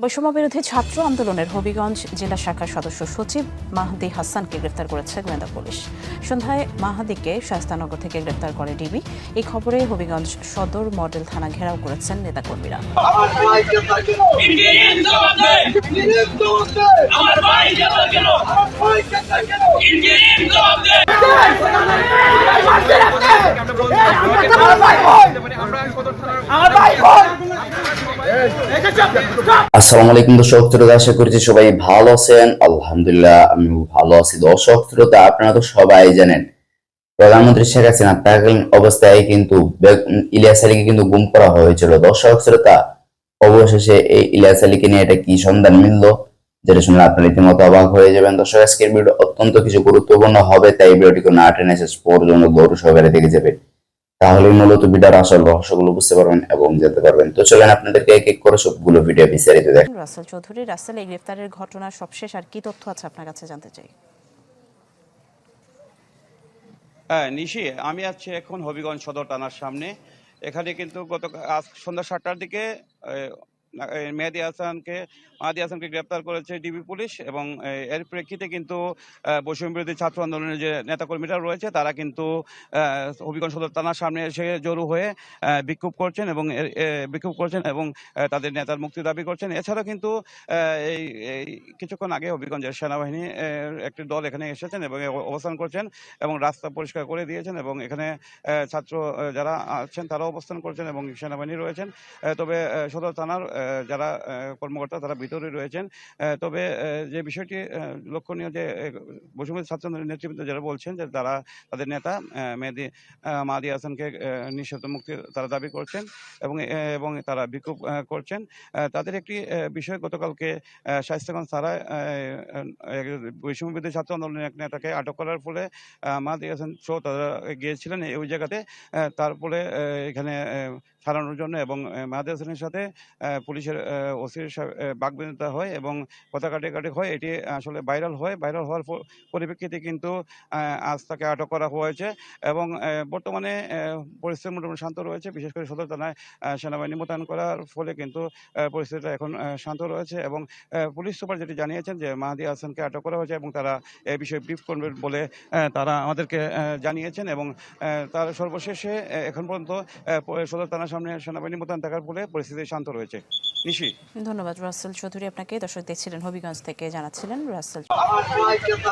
বৈষম্য বিরোধী ছাত্র আন্দোলনের হবিগঞ্জ জেলা শাখার সদস্য সচিব মাহাদি হাসানকে গ্রেফতার করেছে গোয়েন্দা পুলিশ। সন্ধ্যায় মাহাদিকে শাস্তানগর থেকে গ্রেফতার করে ডিবি। এই খবরে হবিগঞ্জ সদর মডেল থানা ঘেরাও করেছেন নেতাকর্মীরা। আমার ভাই আসসালামু আলাইকুম দর্শক, শ্রোতা, আশা করছি সবাই ভালো আছেন। আলহামদুলিল্লাহ আমি ভালো আছি। দর্শক, শ্রোতা, আপনারা তো সবাই জানেন, প্রধানমন্ত্রী শেখ হাসিনা থাকালীন অবস্থায় কিন্তু ইলিয়াস আলীকে কিন্তু গুম করা হয়েছিল। দর্শক, শ্রোতা, অবশেষে এই ইলিয়াস আলীকে নিয়ে এটা কি সন্ধান মিললো, যেটা শুনলে আপনারা রীতিমতো অবাক হয়ে যাবেন। দর্শক, আজকের ভিডিও অত্যন্ত কিছু গুরুত্বপূর্ণ হবে, তাই ভিডিওটিকে না টেনে শেষ পর্যন্ত গৌরব সহকারে দেখে যাবেন। তাহলে মূলত ভিডিওর আসল রহস্যগুলো বুঝতে পারবেন এবং জানতে পারবেন। তো চলেন আপনাদেরকে এক এক করে সবগুলো ভিডিও বিস্তারিত দেখেন রাসেল চৌধুরী রাসেল এই গ্রেফতারের ঘটনা সবশেষ আর কি তথ্য আছে আপনার কাছে জানতে চাই? হ্যাঁ নিশি আমি আছি এখন হবিগঞ্জ সদর থানার সামনে। এখানে কিন্তু গত আজ সন্ধ্যা সাতটার দিকে মেহেদি হাসানকে, মাহাদি হাসানকে গ্রেপ্তার করেছে ডিবি পুলিশ এবং এর প্রেক্ষিতে কিন্তু বৈষম্য বিরোধী ছাত্র আন্দোলনের যে নেতাকর্মীরা রয়েছে, তারা কিন্তু হবিগঞ্জ সদর থানার সামনে এসে জড়ো হয়ে বিক্ষোভ করছেন এবং বিক্ষোভ করছেন এবং তাদের নেতার মুক্তি দাবি করছেন। এছাড়া কিন্তু এই কিছুক্ষণ আগে হবিগঞ্জের সেনাবাহিনী একটি দল এখানে এসেছেন এবং অবস্থান করছেন এবং রাস্তা পরিষ্কার করে দিয়েছেন এবং এখানে ছাত্র যারা আছেন তারাও অবস্থান করছেন এবং সেনাবাহিনী রয়েছেন। তবে সদর থানার যারা কর্মকর্তা তারা ভিতরে রয়েছেন। তবে যে বিষয়টি লক্ষণীয় যে আহ, বৈষম্য ছাত্র নেতৃবৃন্দ যারা বলছেন যে তারা তাদের নেতা মেহেদি মাহাদি হাসানকে নিঃশর্ত মুক্তি তারা দাবি করছেন এবং এবং তারা বিক্ষোভ করছেন। তাদের একটি বিষয় গতকালকে শায়েস্তাগঞ্জ থানায় আহ, ছাত্র আন্দোলনের এক নেতাকে আটক করার ফলে মাহাদি হাসান সহ তারা গিয়েছিলেন ওই জায়গাতে। তারপরে এখানে ছাড়ানোর জন্য এবং আহ, মাহাদি হাসানের সাথে পুলিশের ওসির বাগবিনতা হয় এবং কথা কাটাকাটি হয়। এটি আসলে ভাইরাল হয়। ভাইরাল হওয়ার পরিপ্রেক্ষিতে কিন্তু আজ তাকে আটক করা হয়েছে এবং বর্তমানে পরিস্থিতি মোটামুটি শান্ত রয়েছে। বিশেষ করে সদর থানায় সেনাবাহিনী মোতায়েন করার ফলে কিন্তু পরিস্থিতিটা এখন শান্ত রয়েছে এবং পুলিশ সুপার যেটি জানিয়েছেন যে মাহাদি হাসানকে আটক করা হয়েছে এবং তারা এই বিষয়ে ব্রিফ করবেন বলে তারা আমাদেরকে জানিয়েছেন এবং তার সর্বশেষে এখন পর্যন্ত সদর থানার সামনে সেনাবাহিনী মোতায়েন থাকার ফলে পরিস্থিতি শান্ত রয়েছে। নিশি। ধন্যবাদ রাসেল চৌধুরী আপনাকে। দর্শক দেখছিলেন হবিগঞ্জ থেকে জানাচ্ছিলেন রাসেল। আমার ভাই কেন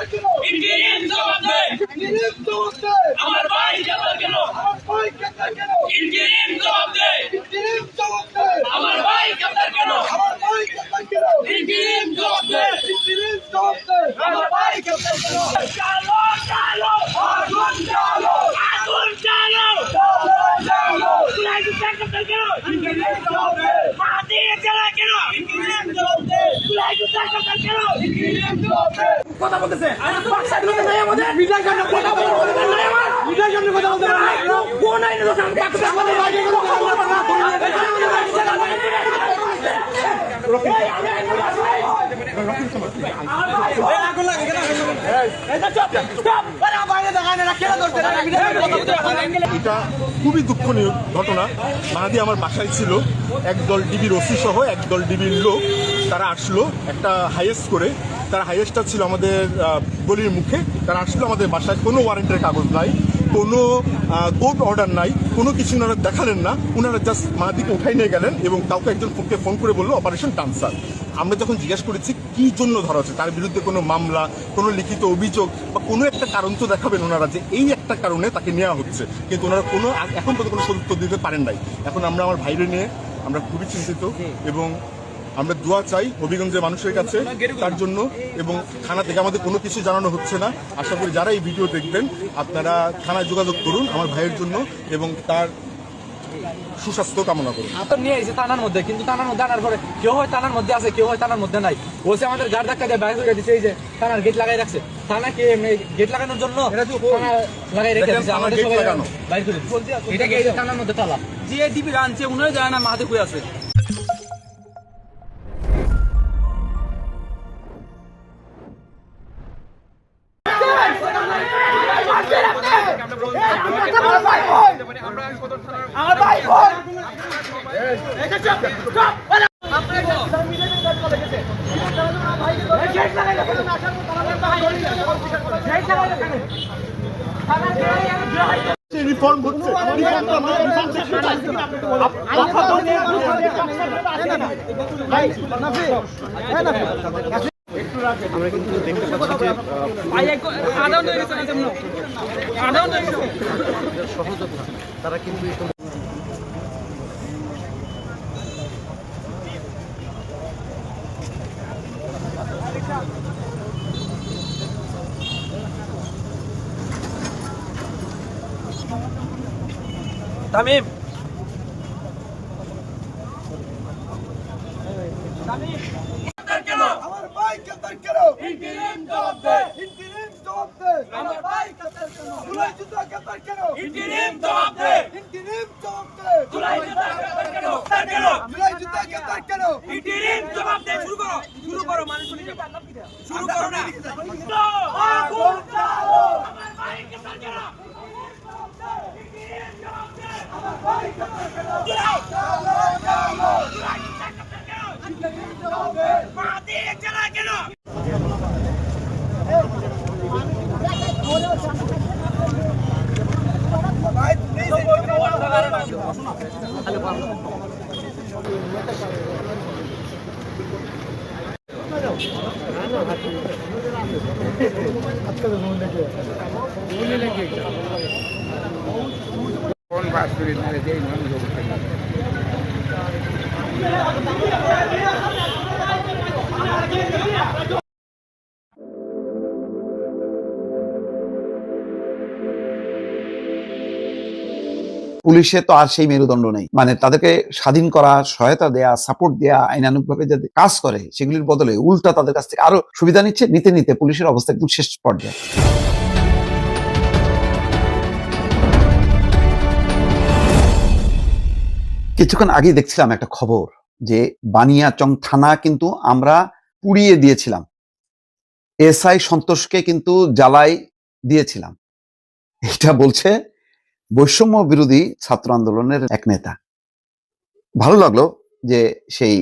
আমার ভাই কেন বলতে নাই কোন আইনে তো সামনে কথা বলতে নাই কথা বলতে না এটা খুবই দুঃখনীয় ঘটনা। মাহাদি আমার বাসায় ছিল। একদল ডিবির ওসি সহ একদল ডিবির লোক তারা আসলো একটা হাইয়েস্ট করে। তার হাইয়েস্টটা ছিল আমাদের গলির মুখে। তারা আসলো আমাদের বাসায়। কোনো ওয়ারেন্টের কাগজ নাই কোনো কোর্ট অর্ডার নাই কোনো কিছু ওনারা দেখালেন না। ওনারা জাস্ট মাহাদিকে উঠাই নিয়ে গেলেন এবং কাউকে একজন ফোনকে ফোন করে বলল অপারেশন টানসার আমরা যখন জিজ্ঞেস করেছি কি জন্য ধরা হচ্ছে? তার বিরুদ্ধে কোনো মামলা কোনো লিখিত অভিযোগ বা কোনো একটা কারণ তো দেখাবেন ওনারা যে এই একটা কারণে তাকে নেওয়া হচ্ছে। কিন্তু ওনারা কোনো এখন পর্যন্ত কোনো সদুত্তর দিতে পারেন নাই। এখন আমরা আমার ভাইরে নিয়ে আমরা খুবই চিন্তিত এবং আমরা দোয়া চাই হবিগঞ্জের মানুষের কাছে তার জন্য এবং থানা থেকে আমাদের কোনো কিছু জানানো হচ্ছে না। আশা করি যারা এই ভিডিও দেখবেন আপনারা থানায় যোগাযোগ করুন আমার ভাইয়ের জন্য এবং তার সুস্বাস্থ্য কামনা করুন তো নিয়ে এসে থানার মধ্যে কিন্তু থানার মধ্যে আনার পরে কেউ হয় থানার মধ্যে আছে কেউ হয় থানার মধ্যে নাই। বলছে আমাদের গাড় ধাক্কা দিয়ে বাইরে করে দিচ্ছে এই যে থানার গেট লাগাই রাখছে। থানা কি গেট লাগানোর জন্য? লাগাই রেখে দিচ্ছে আমাদের সবাই লাগানো। বাইরে করে দিচ্ছে এটা কি থানার মধ্যে তালা? যে ডিবি আনছে উনারা জানে না মাহাতে কই আছে। আমার আমার ভাই বোন রিফর্ম আমরা কিন্তু দেখতে পাচ্ছি যে সহযোগ না। কথা বলতে তামিম আমার ভাই কাতার কেন İndirim dolaptır. কোন বাস করে দেই মন যোগ পুলিশে তো আর সেই মেরুদণ্ড নেই। মানে তাদেরকে স্বাধীন করা, সহায়তা দেয়া সাপোর্ট দেয়া, আইনানুগভাবে যাতে কাজ করে, সেগুলির বদলে উল্টা তাদের কাছ থেকে আরও সুবিধা নিচ্ছে, নিতে নিতে পুলিশের অবস্থা একদম শেষ পর্যায়ে। কিছুক্ষণ আগে দেখছিলাম একটা খবর যে বানিয়াচং থানা কিন্তু আমরা পুড়িয়ে দিয়েছিলাম। এসআই সন্তোষকে কিন্তু জ্বালাই দিয়েছিলাম। এটা বলছে বৈষম্য বিরোধী ছাত্র আন্দোলনের এক নেতা। ভালো লাগল যে সেই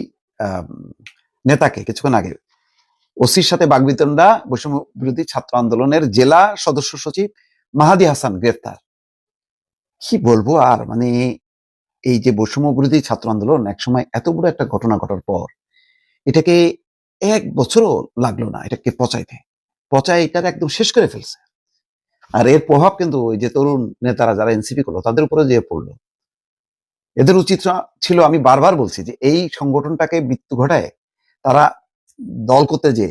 নেতাকে কিছুক্ষণ আগে। ওসির সাথে বাগবিতণ্ডা, বৈষম্য বিরোধী ছাত্র আন্দোলনের জেলা সদস্য সচিব মাহাদি হাসান গ্রেফতার কি বলব আর মানে এই যে বৈষম্য বিরোধী ছাত্র আন্দোলন একসময় এত বড় একটা ঘটনা ঘটার পর, এটাকে এক বছরও লাগল না, এটাকে পচাইতে। পচাই এটার একদম শেষ করে ফেলছে। আর এর প্রভাব কিন্তু ওই যে তরুণ নেতারা যারা এনসিপি করল, তাদের উপরে যে পড়ল। এদের উচিত ছিল, আমি বারবার বলছি যে এই সংগঠনটাকে মৃত্যু ঘটায় তারা দল করতে যে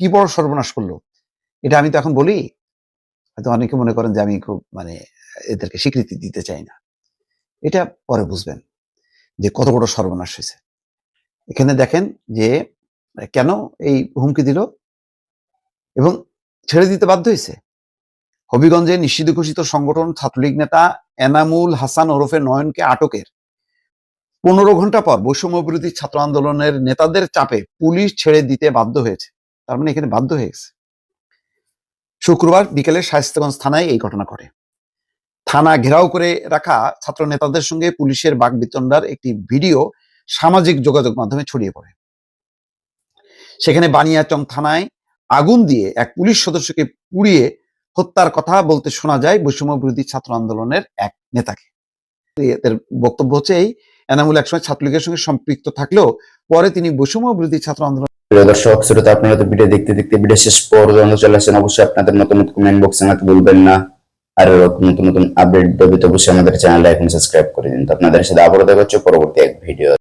কি বড় সর্বনাশ করল। এটা আমি তো এখন বলি, হয়তো অনেকে মনে করেন যে আমি খুব মানে এদেরকে স্বীকৃতি দিতে চাই না। এটা পরে বুঝবেন যে কত বড় সর্বনাশ হয়েছে। এখানে দেখেন যে কেন এই হুমকি দিল এবং ছেড়ে দিতে বাধ্য হয়েছে? হবিগঞ্জে নিষিদ্ধ ঘোষিত সংগঠন ছাত্রলীগ নেতা এনামুল হাসান ওরফে নয়নকে আটকের। পনেরো ঘণ্টা পর বৈষম্য বিরোধী ছাত্র আন্দোলনের নেতাদের চাপে পুলিশ ছেড়ে দিতে বাধ্য হয়েছে। তার মানে এখানে বাধ্য হয়ে গেছে। শুক্রবার বিকেলে শায়স্তাগঞ্জ থানায় এই ঘটনা ঘটে। থানা ঘেরাও করে রাখা ছাত্র নেতাদের সঙ্গে পুলিশের বাগবিতণ্ডার একটি ভিডিও সামাজিক যোগাযোগ মাধ্যমে ছড়িয়ে পড়ে। সেখানে বানিয়াচং থানায় আগুন দিয়ে এক পুলিশ সদস্যকে পুড়িয়ে হত্যার কথা বলতে শোনা যায় বৈষম্য বিরোধী ছাত্র আন্দোলনের এক নেতাকে। এদের বক্তব্য হচ্ছে এই, এনামুল একসময় ছাত্রলীগের সঙ্গে সম্পৃক্ত থাকলেও পরে তিনি বৈষম্য বিরোধী ছাত্র আন্দোলন প্রিয় দর্শক, শ্রোতা, আপনারা তো ভিডিও দেখতে দেখতে ভিডিও শেষ পর্যন্ত চলে আসেন। অবশ্যই আপনাদের মতামত কমেন্ট বক্সে জানাতে ভুলবেন না। আর এরকম নতুন নতুন আপডেট দাবিতে অবশ্যই আমাদের চ্যানেলটা এখন সাবস্ক্রাইব করে দিন। আপনাদের সাথে আবারও দেখা হচ্ছে পরবর্তী এক ভিডিও